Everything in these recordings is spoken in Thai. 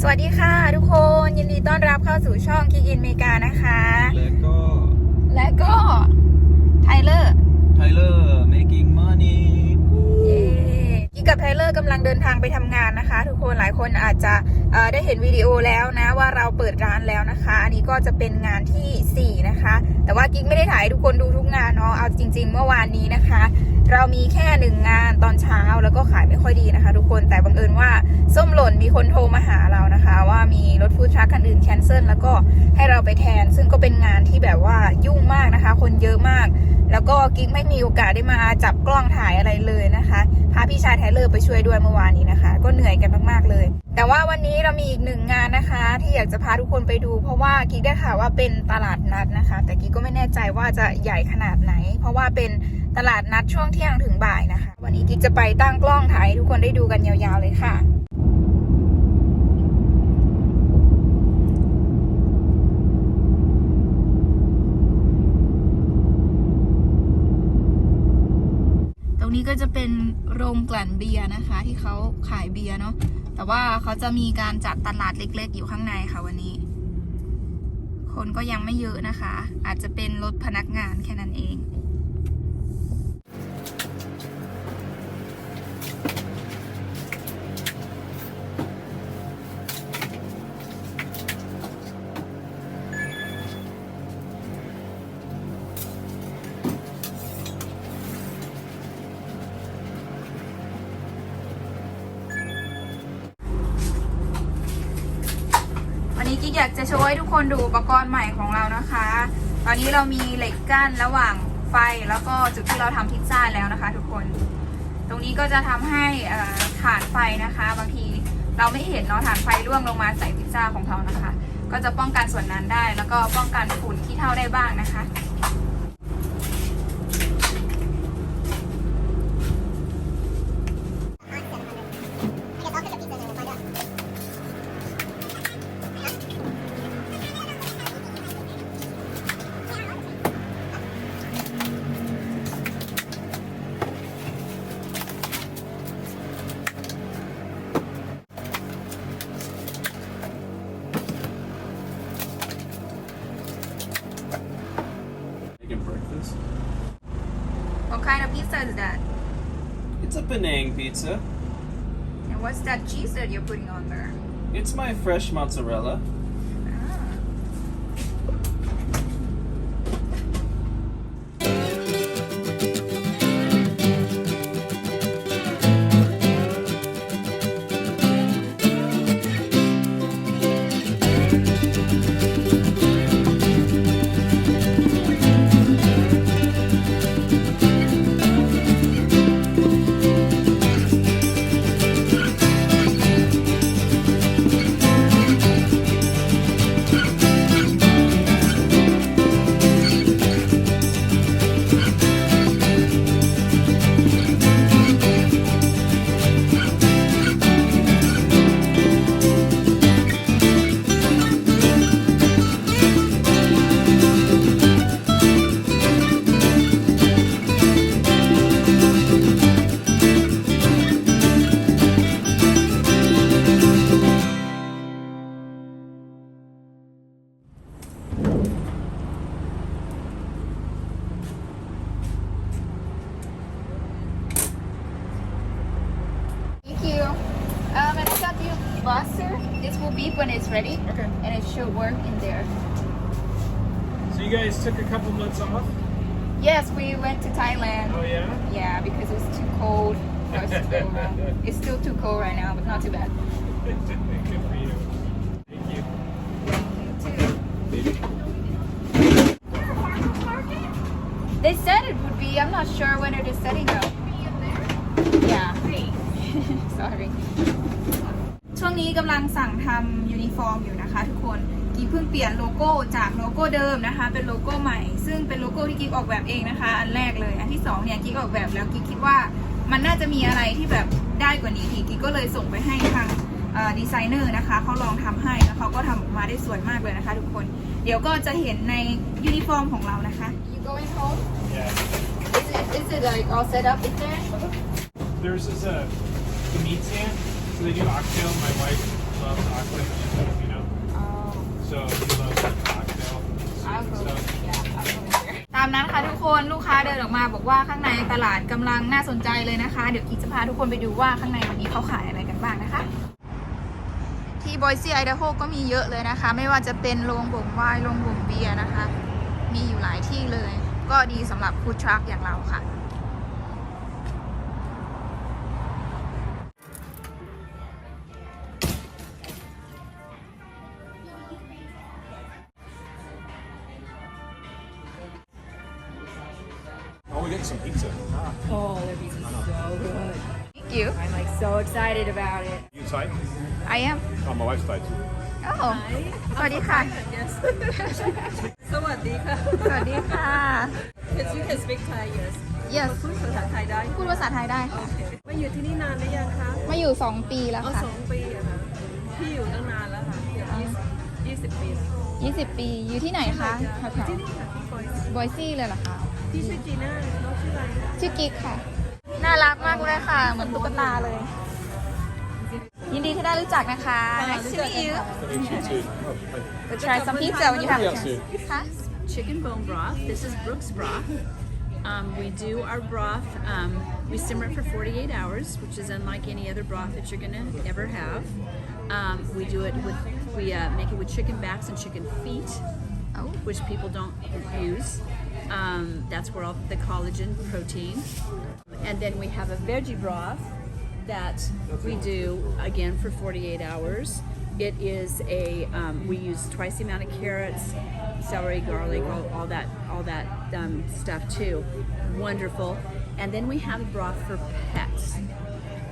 สวัสดีค่ะทุกคนยินดีต้อนรับเข้าสู่ช่องคิกอินเมกานะคะ แล้วก็ และก็ไทเลอร์ไทเลอร์ making money เย้กิ๊กกับไทเลอร์กำลังเดินทางไปทำงานนะคะ ทุกคนหลายคนอาจจะเอ่อได้เห็นวิดีโอแล้วนะว่าเราเปิดร้านแล้วนะคะ อันนี้ก็จะเป็นงานทีสี่4 นะคะ แต่ว่ากิ๊กไม่ได้ถ่ายให้ทุกคนดูทุกงานเนาะเอาจริง ๆ เมื่อวานนี้นะคะ เรามีแค่หนึ่งงานตอนเช้าแล้วก็ขายไม่ค่อยดีนะคะ ทุกคนแต่บังเอิญว่าส้มหล่นมีคนโทรมาหาเรานะคะ ว่ามีรถฟู้ดทรัคคันอื่นแคนเซิลแล้วก็ให้เราไปแทน ซึ่งก็เป็นงานที่แบบว่ายุ่งมากนะคะ คนเยอะมาก แล้วก็กิ๊กไม่มีโอกาสได้มาจับกล้องถ่ายอะไรเลยนะคะพาพี่ชายไทเลอร์ไปช่วยด้วยเมื่อวานนี้นะคะ ก็เหนื่อยกันมากๆเลย แต่ว่าวันนี้เรามีอีกหนึ่งงานนะคะ ที่อยากจะพาทุกคนไปดู เพราะว่ากิ๊กได้ข่าวว่าเป็นตลาดนัดนะคะ แต่กิ๊กก็ไม่แน่ใจว่าจะใหญ่ขนาดไหน เพราะว่าเป็น ตลาดนัดช่วงเที่ยงถึงบ่ายนะคะ วันนี้กิ๊กจะไปตั้งกล้องถ่ายทุกคนได้ดูกันยาวๆเลยค่ะตรงนี้ก็จะเป็นโรงกลั่นเบียร์นะคะ ที่เขาขายเบียร์เนาะแต่ว่าเขาจะมีการจัดตลาดเล็ก ๆ อยู่ข้างในค่ะวันนี้ คนก็ยังไม่เยอะนะคะ อาจจะเป็นรถพนักงานแค่นั้นเอง ว์ให้ทุกคนดูอุปกรณ์ใหม่ของเรานะคะ ตอนนี้เรามีเหล็กกั้นระหว่างไฟแล้วก็จุดที่เราทำพิซซ่าแล้วนะคะ ทุกคน ตรงนี้ก็จะทำให้เอ่อถ่านไฟนะคะ บางทีเราไม่เห็นเนาะถานไฟร่วงลงมาใส่พิซซ่าของเรานะคะ ก็จะป้องกันส่วนนั้นได้ แล้วก็ป้องกันฝุ่นที่เท่าได้บ้างนะคะ Penang pizza And what's that cheese that you're putting on there? it's my fresh mozzarella It's still too cold right now, but not too bad. Good for you. Thank you. You too. They said it would be. I'm not sure when it is setting up. Yeah. Sorry. ช่วงนี้กำลังสั่งทำยูนิฟอร์มอยู่นะคะทุกคนกิ๊กเพิ่งเปลี่ยนโลโก้จากโลโก้เดิมนะคะ เป็นโลโก้ใหม่ ซึ่งเป็นโลโก้ที่กิ๊กออกแบบเองนะคะ อันแรกเลย อันที่สองเนี่ยกิ๊กออกแบบแล้วกิ๊กคิดว่ามันน่าจะมีอะไรที่แบบ ได้กว่านี้อีกกิ๊กก็เลยส่งไปให้ทางเอ่อดีไซเนอร์นะคะเขาลองทำให้แล้วเขาก็ทำออกมาได้สวยมากเลยนะคะ ทุกคน เดี๋ยวก็จะเห็นในยูนิฟอร์มของเรานะคะ You going home? Yeah. Is it is it like all set up in there? Theirs is a the meat stand. So they do oxtail. My wife loves chocolate. She's let me know. So he loves like cocktail and stuff. ตามนั้นค่ะทุกคนลูกค้าเดินออกมาบอกว่าข้างในตลาดกำลังน่าสนใจเลยนะคะ เดี๋ยวกิ๊กจะพาทุกคนไปดูว่าข้างในวันนี้เขาขายอะไรกันบ้างนะคะ ที่บอยซี่ไอดโฮก็มีเยอะเลยนะคะ ไม่ว่าจะเป็นโรงบ่มไวน์โรงบ่มเบียร์นะคะ มีอยู่หลายที่เลย ก็ดีสำหรับฟู้ดทรัคอย่างเราค่ะ Oh, we get some pizza. Oh, their pizza's so good. Thank you I'm like so excited about it. You Thai? I am Oh, my wife's Thai too. โอ้สวัสดีค่ะ Yes. สวัสดีค่ะ สวัสดีค่ะ Yes, you can speak Thai, yes. yes พูดภาษาไทยได้ พูดภาษาไทยได้ค่ะมาอยู่ที่นี่นานหรือยังคะมาอยู่ 2 ปีแล้วเอาค่ะ สองปีอะค่ะพี่อยู่ตั้งนานแล้วค่ะเกือบยี่สิบยี่สิบปีแล้ว20 ปี อยู่ที่ไหนคะแถวที่นี่ค่ะที่คอยบอยซี่เลยเหรอคะ พี่ชื่อจีน่าน้องชื่ออะไรคะชื่อกิ๊กค่ะ น่ารักมากเลยค่ะ เหมือนตุ๊กตาเลย ยินดีที่ได้รู้จักนะคะ Nice to meet you I mean, you too. Oh, thank you. We'll try some pizza when you have a Yeah, chance ค่ะ chicken bone broth. This is Brooks broth. Um, we do our broth, um, we simmer it for 48 hours, which is unlike any other broth that you're gonna ever have. Um, we do it with, we uh, make it with chicken backs and chicken feet, Oh. which people don't use. Um, that's where all the collagen, protein. And then we have a veggie broth that we do again for 48 hours. It is a um, we use twice the amount of carrots, celery, garlic, all, all that all that um, stuff too. Wonderful. And then we have a broth for pets.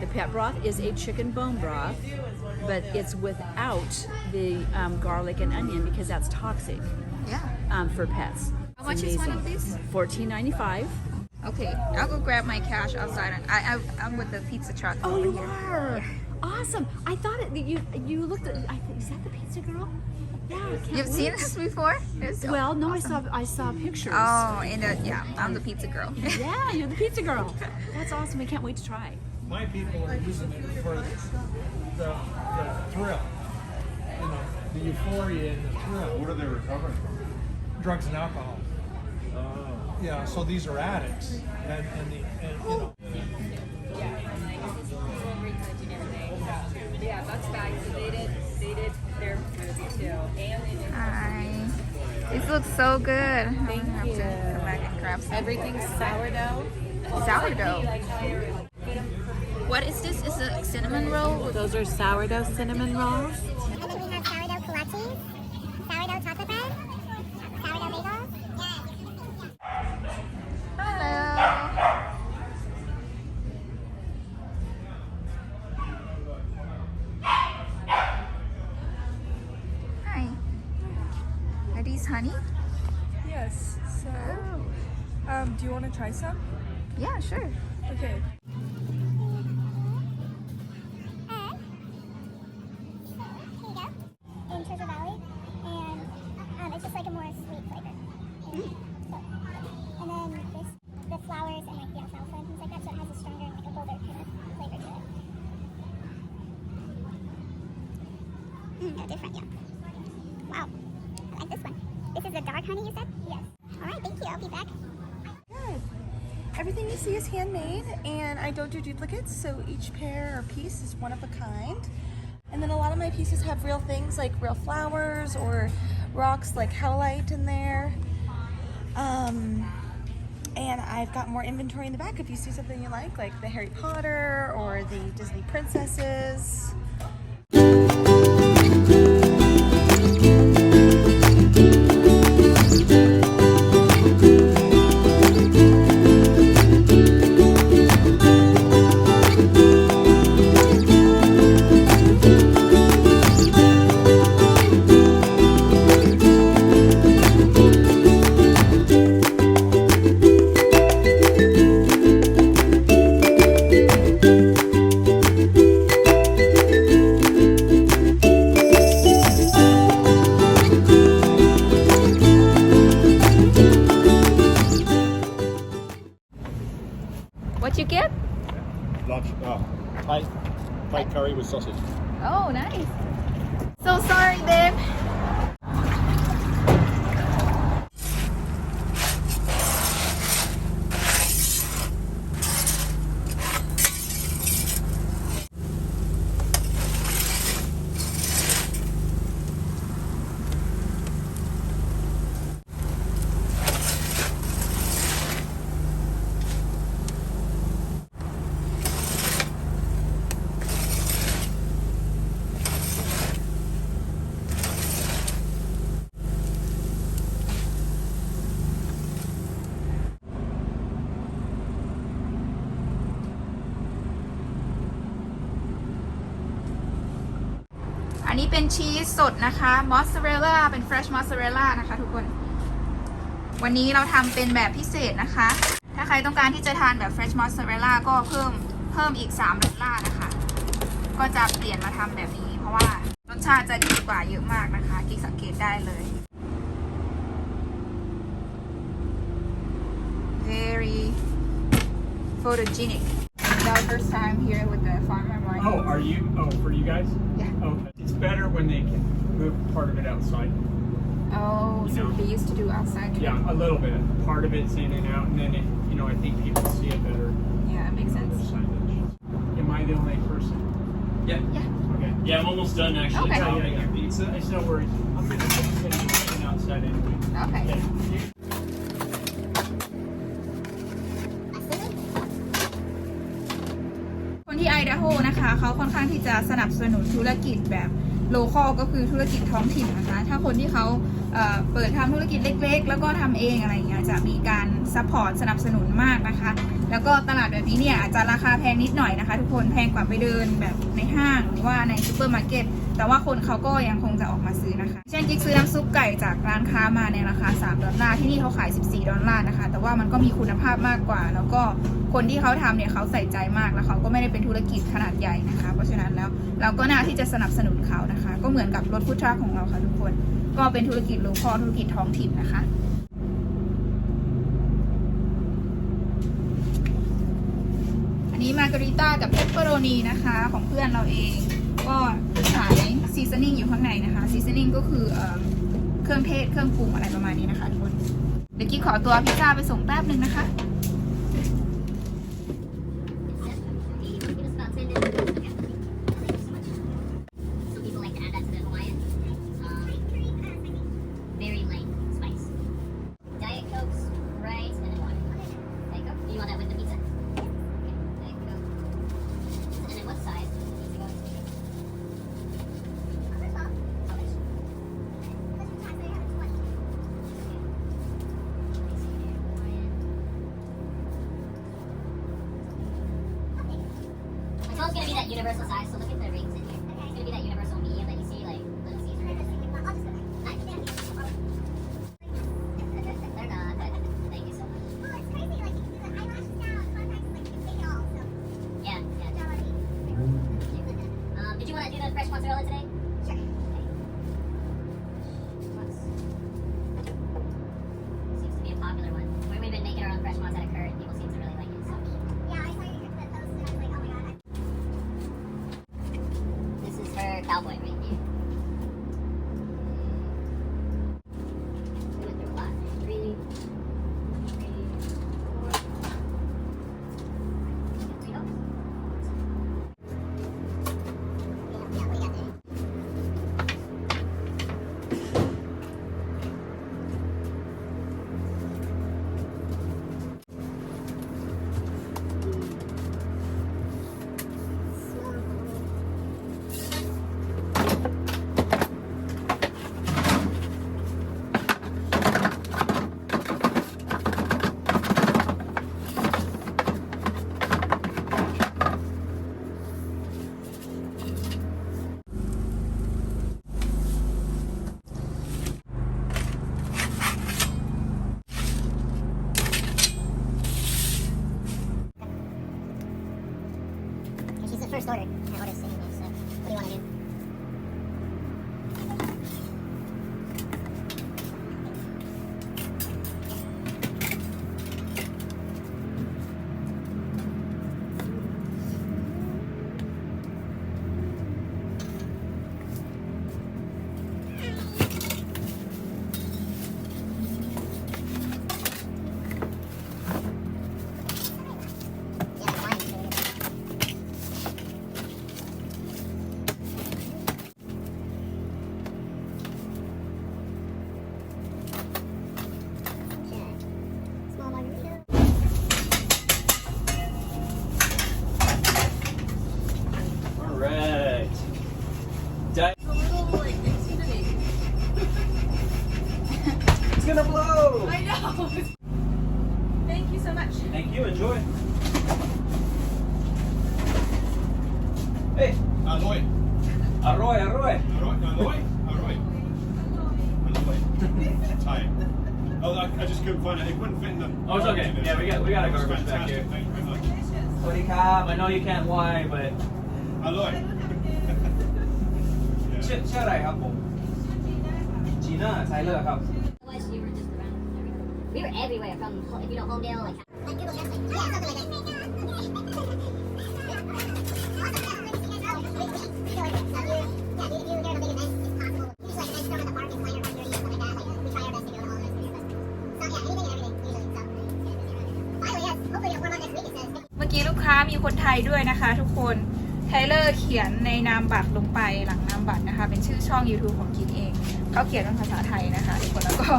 The pet broth is a chicken bone broth, but it's without the um, garlic and onion because that's toxic yeah um, for pets. How much is one of these? Fourteen ninety five. okay I'll go grab my cash outside I, I I'm with the pizza truck Oh, over you here are. Awesome. I thought it. You you looked at. I think is that the pizza girl? Yeah. You've wait. seen this before It's so Well, no, awesome. I saw I saw pictures. oh and uh, yeah I'm the pizza girl Yeah, you're the pizza girl. That's awesome. We can't wait to try. My people are using it for the, the thrill. You know, the euphoria and the thrill. What are they recovering from? Drugs and alcohol. Oh. Yeah, so these are addicts. And, and the, and, you know, Yeah, that's bags. They did, they did their movie too. And they did Hi this looks so good Thank I'm gonna have you. to come back and grab some everything sourdough. sourdough what is this is it a cinnamon roll Those are sourdough cinnamon rolls. Different, yeah. Wow. I like this one. This is the dark honey you said? Yes. All right, thank you. I'll be back. Good. Everything you see is handmade, and I don't do duplicates, so each pair or piece is one of a kind. And then a lot of my pieces have real things like real flowers or rocks like howlite in there. Um, and I've got more inventory in the back if you see something you like, like the Harry Potter or the Disney princesses. What you get? lunch. Oh, Thai, Thai curry with sausage. Oh, nice. so sorry babe นนี้เป็นชีสสดนะคะมอสซาเรลล่าเป็น fresh มอสซาเรลล่านะคะทุกคน วันนี้เราทำเป็นแบบพิเศษนะคะ ถ้าใครต้องการที่จะทานแบบ fresh mozzarella ก็เพิ่มเพิ่มอีก3ดอลลาร์นะคะ ก็จะเปลี่ยนมาทำแบบนี้ เพราะว่ารสชาติจะดีกว่าเยอะมากนะคะกิ๊กสังเกตได้เลย very photogenic our first time here with the farmer market Oh, are you? Oh, for you guys? Yeah. Okay. It's better when they can move part of it outside. oh so No. they used to do outside Yeah, a little bit. Part of it's in and out, and then it, you know, I think people see it better. yeah it makes sense the signage. Am I the only person? Yeah. Yeah. Okay. Yeah, I'm almost done actually Okay. chopping your pizza. It's no worries. I'm gonna just finish it outside anyway. okay Okay. เขาค่อนข้างที่จะสนับสนุนธุรกิจแบบโลคอลก็คือธุรกิจท้องถิ่นนะคะ ถ้าคนที่เขาเเปิดทำธุรกิจเล็ก ๆ แล้วก็ทำเองอะไรอย่างเงี้ยจะมีการซัพพอร์ตสนับสนุนมากนะคะ แล้วก็ตลาดแบบนี้เนี่ยอาจจะราคาแพงนิดหน่อยนะคะ ทุกคนแพงกว่าไปเดินแบบในห้างหรือว่าในซูเปอร์มาร์เก็ต แต่ว่าคนเขาก็ยังคงจะออกมาซื้อนะคะ เช่นกิ๊กซื้อน้ำซุปไก่จากร้านค้ามาในราคา 3 ดอลลาร์ที่นี่เขาขาย 14 ดอลลาร์นะคะ แต่ว่ามันก็มีคุณภาพมากกว่า แล้วก็คนที่เขาทำเนี่ยเขาใส่ใจมากแล้วเขาก็ไม่ได้เป็นธุรกิจขนาดใหญ่นะคะ เพราะฉะนั้นแล้วเราก็น่าที่จะสนับสนุนเขานะคะ ก็เหมือนกับรถพุทธาของเราค่ะทุกคน ก็เป็นธุรกิจโลคอลธุรกิจท้องถิ่นนะคะอันนี้มาการิต้ากับเพปเปอโรนีนะคะ ของเพื่อนเราเองก็ขาย ซีซันนิ่งอยู่ข้างในนะคะซีซันนิ่งก็คือเออเครื่องเทศเครื่องปรุงอะไรประมาณนี้นะคะทุกคนเดี๋ยวกี้ขอตัวพิซซ่าไปส่งแป๊บหนึ่งนะคะ I know you can't lie, but Aloy. ชื่อชื่ออะไรครับผมจีน่าไซเลอร์ครับ Was you were just around everywhere. We were everywhere from if you know Homedale, like like Google Translate. Yeah, something กี้ลูกค้ามีคนไทยด้วยนะคะ ทุกคนไทเลอร์เขียนในนามบัตรลงไปหลังนามบัตรนะคะ เป็นชื่อช่อง YouTube ของกิ๊กเองเขาเขียนเป็นภาษาไทยนะคะทุกคนแล้วก็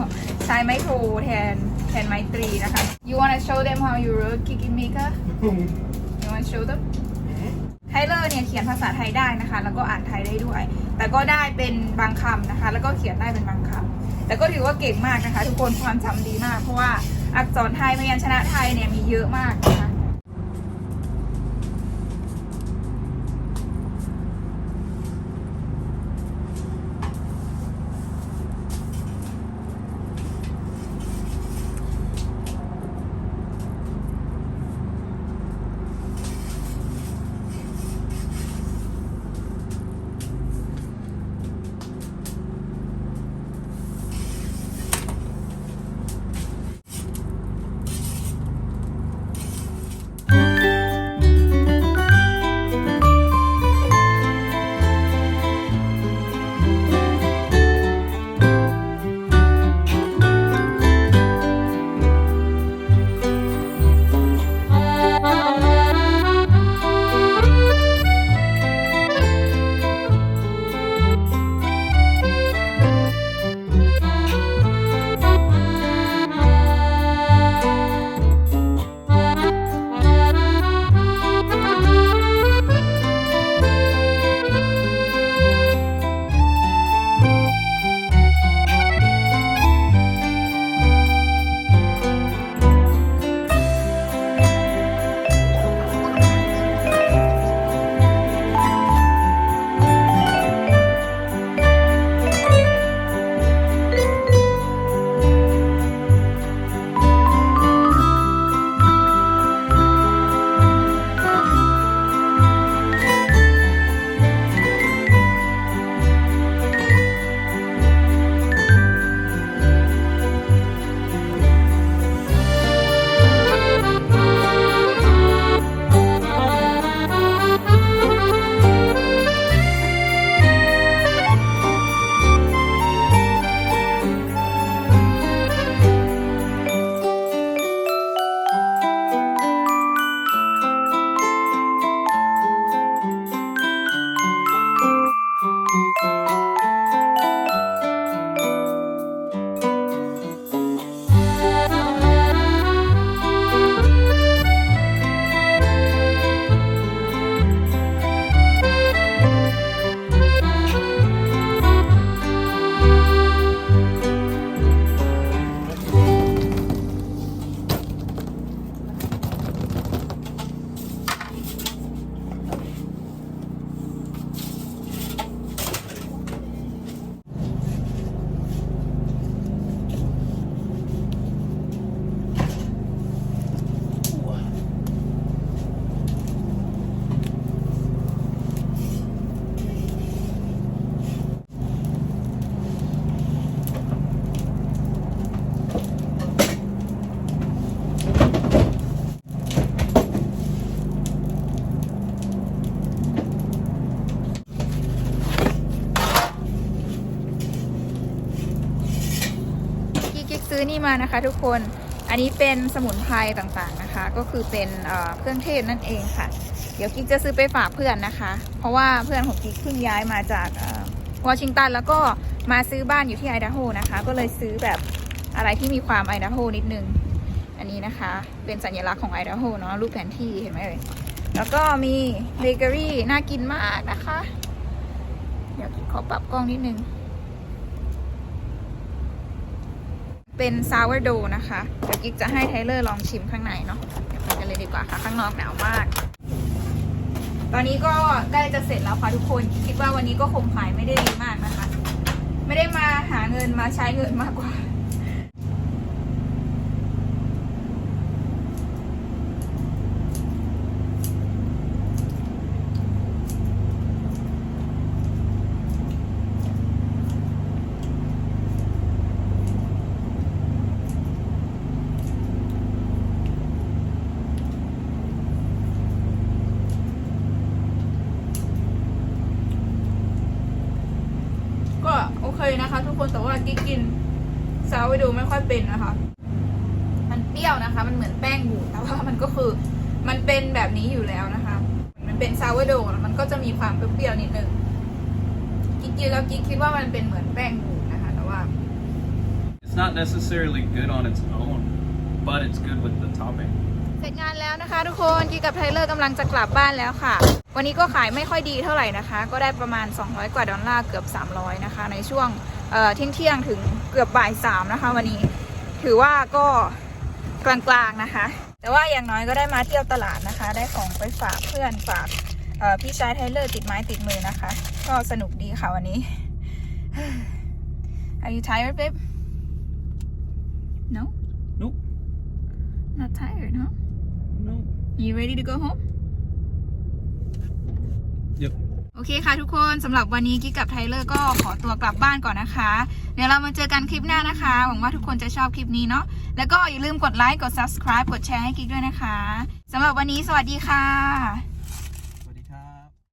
ใช้ไม้โทรแทนแทนไม้ตรีนะคะ You wanna show them how you wrote Kiki Mika You wanna show them ไทเลอร์เนี่ยเขียนภาษาไทยได้นะคะ แล้วก็อ่านไทยได้ด้วย แต่ก็ได้เป็นบางคำนะคะ แล้วก็เขียนได้เป็นบางคำแต่ก็ถือว่าเก่งมากนะคะ ทุกคนความจำดีมาก เพราะว่าอักษรไทยพยัญชนะไทยเนี่ยมีเยอะมากนะคะ ซื้อนี่มานะคะ ทุกคน อันนี้เป็นสมุนไพรต่างๆนะคะ ก็คือเป็นเเครื่องเทศนั่นเองค่ะ เดี๋ยวกิ๊กจะซื้อไปฝากเพื่อนนะคะ เพราะว่าเพื่อนของกิ๊กเพิ่งย้ายมาจากวอชิงตันแล้วก็มาซื้อบ้านอยู่ที่ไอดาโฮนะคะ ก็เลยซื้อแบบอะไรที่มีความไอดาโฮนิดนึง อันนี้นะคะ เป็นสัญลักษณ์ของไอดาโฮเนาะรูปแผนที่เห็นไหมเอ่ยแล้วก็มีเบเกอรี่น่ากินมากนะคะ เดี๋ยวเดี๋ยวขอปรับกล้องนิดนึง เป็นซาวร์โดนะคะเดี๋ยวกิ๊กจะให้ไทเลอร์ลองชิมข้างในเนาะเดี๋ยวไปกันเลยดีกว่าค่ะ ข้างนอกหนาวมาก ตอนนี้ก็ใกล้จะเสร็จแล้วค่ะทุกคน คิดว่าวันนี้ก็คงขายไม่ได้ดีมากนะคะ ไม่ได้มาหาเงินมาใช้เงินมากกว่า ก็โอเคนะ คะทุกคนแต่ว่ากิ๊กกินซาวไปดูไม่ค่อยเป็นนะคะ มันเปรี้ยวนะคะ มันเหมือนแป้งบูดแต่ว่ามันก็คือมันเป็นแบบนี้อยู่แล้วนะคะ มันเป็นซาวโดแล้วมันก็จะมีความเปรี้ยวๆนิดนึงกิ๊กกินแล้วกิ๊กคิดว่ามันเป็นเหมือนแป้งบูดนะคะแต่ว่า It's not necessarily good on its own, but it's good with the topping. เสร็จงานแล้วนะคะทุกคนกิ๊กกับไทเลอร์กำลังจะกลับบ้านแล้วค่ะ วันนี้ก็ขายไม่ค่อยดีเท่าไหร่นะคะ ก็ได้ประมาณ 200 กว่าดอลลาร์เกือบ 300 นะคะ ในช่วงเที่ยงเที่ยงๆถึงเกือบบ่ายสามนะคะวันนี้ถือว่าก็กลางๆนะคะ แต่ว่าอย่างน้อยก็ได้มาเที่ยวตลาดนะคะ ได้ของไปฝากเพื่อนฝากเอ่อพี่ชายไทเลอร์ติดไม้ติดมือนะคะ ก็สนุกดีค่ะวันนี้ Are you tired babe No Nope. Not tired huh No. You ready to go home โอเคค่ะทุกคนสำหรับวันนี้กิ๊กกับไทเลอร์ก็ขอตัวกลับบ้านก่อนนะคะ เดี๋ยวเรามาเจอกันคลิปหน้านะคะ หวังว่าทุกคนจะชอบคลิปนี้เนาะแล้วก็อย่าลืมกดไลค์กด subscribe กดแชร์ให้กิ๊กด้วยนะคะสำหรับวันนี้สวัสดีค่ะ